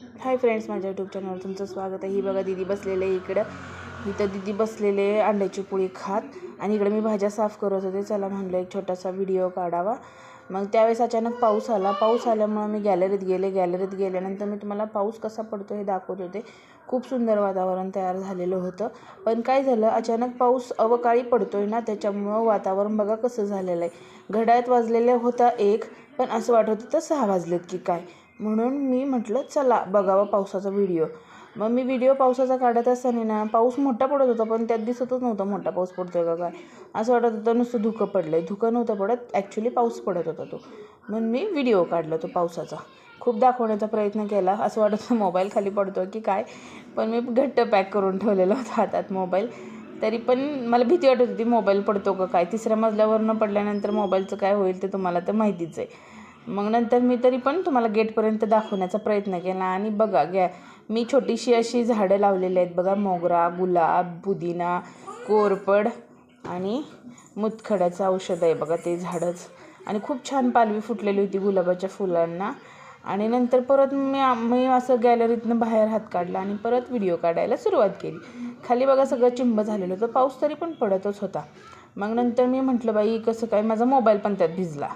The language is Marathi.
हाय फ्रेंड्स माझ्या यूट्यूब चॅनलवर तुमचं स्वागत आहे. ही बघा दिदी बसलेले आहे इकडं. इथं दिदी बसलेले अंड्याची पोळी खात. आणि इकडे मी भाज्या साफ करत होते. चला म्हणलं एक छोटासा व्हिडिओ काढावा. मग त्यावेळेस अचानक पाऊस आला. पाऊस आल्यामुळं मी गॅलरीत गेले. गॅलरीत गेल्यानंतर मी तुम्हाला पाऊस कसा पडतो हे दाखवत होते. खूप सुंदर वातावरण तयार झालेलं होतं. पण काय झालं? अचानक पाऊस अवकाळी पडतोय ना त्याच्यामुळं वातावरण बघा कसं झालेलं आहे. घड्याळात वाजलेले होता एक पण असं वाटत होतं सहा वाजलेत की काय. म्हणून मी म्हटलं चला बघावं पावसाचा व्हिडिओ. मग मी व्हिडिओ पावसाचा काढत असताना ना पाऊस मोठा पडत होता पण त्यात दिसतच नव्हता मोठा पाऊस पडतोय का काय. असं वाटत होतं नुसतं धुकं पडलं आहे धुकं नव्हतं पडत ॲक्च्युली पाऊस पडत होता तो. म्हणून मी व्हिडिओ काढला तो पावसाचा. खूप दाखवण्याचा प्रयत्न केला. असं वाटत होतं मोबाईल खाली पडतो की काय. पण मी घट्ट पॅक करून ठेवलेला होता हातात मोबाईल. तरी पण मला भीती वाटत होती मोबाईल पडतो का काय? तिसऱ्या मजल्यावरनं पडल्यानंतर मोबाईलचं काय होईल ते तुम्हाला तर माहितीच आहे. मग नंतर मी तरी पण तुम्हाला गेटपर्यंत दाखवण्याचा प्रयत्न केला. आणि बघा गॅ मी छोटीशी अशी झाडं लावलेली आहेत बघा मोगरा गुलाब पुदिना कोरपड आणि मुतखड्याचं औषध आहे बघा ते झाडच. आणि खूप छान पालवी फुटलेली होती गुलाबाच्या फुलांना. आणि नंतर परत मी मी असं गॅलरीतनं बाहेर हात काढला आणि परत व्हिडिओ काढायला सुरुवात केली. खाली बघा सगळं चिंब झालेलं होतं पाऊस तरी पण पडतच होता. मग नंतर मी म्हटलं बाई कसं काय? माझा मोबाईल पण त्यात भिजला.